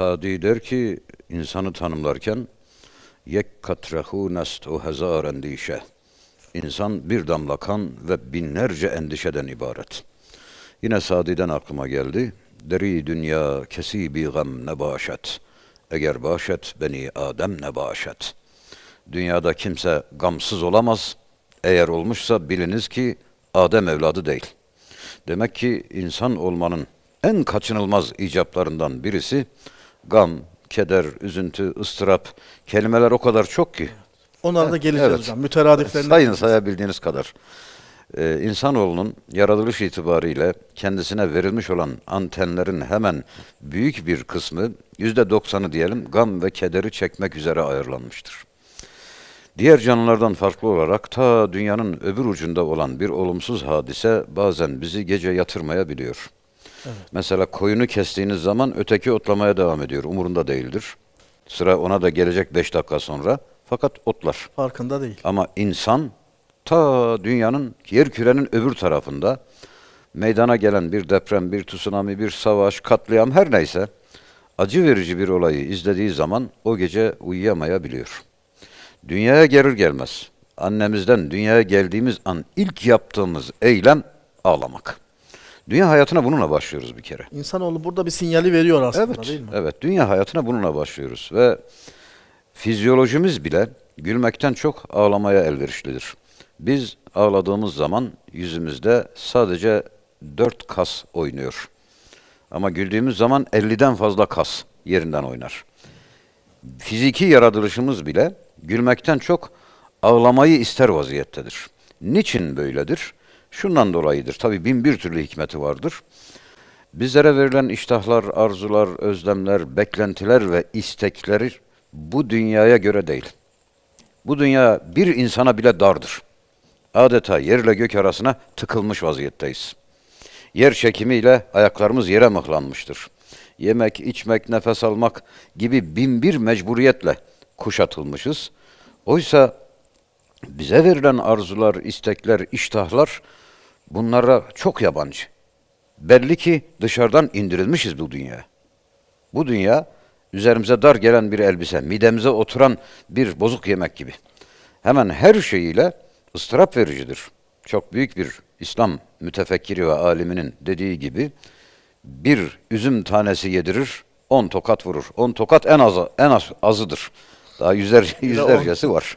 Sadi der ki insanı tanımlarken yek katrehu nestu hezar endişe. İnsan bir damla kan ve binlerce endişeden ibaret. Yine Sadi'den aklıma geldi. Deri dünya kesibi gam ne başet. Eğer başet beni Adem ne başet. Dünyada kimse gamsız olamaz. Eğer olmuşsa biliniz ki Adem evladı değil. Demek ki insan olmanın en kaçınılmaz icaplarından birisi gam, keder, üzüntü, ıstırap kelimeler o kadar çok ki. Onlara da geleceğiz Evet. hocam. Müteradiflerine. Sayın sayabildiğiniz kadar. Ee, insanoğlunun yaratılış itibariyle kendisine verilmiş olan antenlerin hemen büyük bir kısmı, yüzde doksanı diyelim, gam ve kederi çekmek üzere ayarlanmıştır. Diğer canlılardan farklı olarak ta dünyanın öbür ucunda olan bir olumsuz hadise bazen bizi gece yatırmayabiliyor. Mesela koyunu kestiğiniz zaman öteki otlamaya devam ediyor. Umurunda değildir. Sıra ona da gelecek beş dakika sonra. Fakat otlar. Farkında değil. Ama insan ta dünyanın yer kürenin öbür tarafında meydana gelen bir deprem, bir tsunami, bir savaş, katliam her neyse acı verici bir olayı izlediği zaman o gece uyuyamayabiliyor. Dünyaya gelir gelmez annemizden dünyaya geldiğimiz an ilk yaptığımız eylem ağlamak. Dünya hayatına bununla başlıyoruz bir kere. İnsanoğlu burada bir sinyali veriyor aslında Evet, değil mi? evet. Dünya hayatına bununla başlıyoruz ve fizyolojimiz bile gülmekten çok ağlamaya elverişlidir. Biz ağladığımız zaman yüzümüzde sadece dört kas oynuyor. Ama güldüğümüz zaman 50'den fazla kas yerinden oynar. Fiziki yaratılışımız bile gülmekten çok ağlamayı ister vaziyettedir. Niçin böyledir? Şundan dolayıdır. Tabii bin bir türlü hikmeti vardır. Bizlere verilen iştahlar, arzular, özlemler, beklentiler ve istekleri bu dünyaya göre değil. Bu dünya bir insana bile dardır. Adeta yerle gök arasına tıkılmış vaziyetteyiz. Yer çekimiyle ayaklarımız yere mıhlanmıştır. Yemek, içmek, nefes almak gibi bin bir mecburiyetle kuşatılmışız. Oysa bize verilen arzular, istekler, iştahlar bunlara çok yabancı. Belli ki dışarıdan indirilmişiz bu dünyaya. Bu dünya üzerimize dar gelen bir elbise, midemize oturan bir bozuk yemek gibi. Hemen her şeyiyle ıstırap vericidir. Çok büyük bir İslam mütefekkiri ve aliminin dediği gibi bir üzüm tanesi yedirir, on tokat vurur. On tokat en azı, en az, azıdır. Daha yüzler, yüzlercesi var.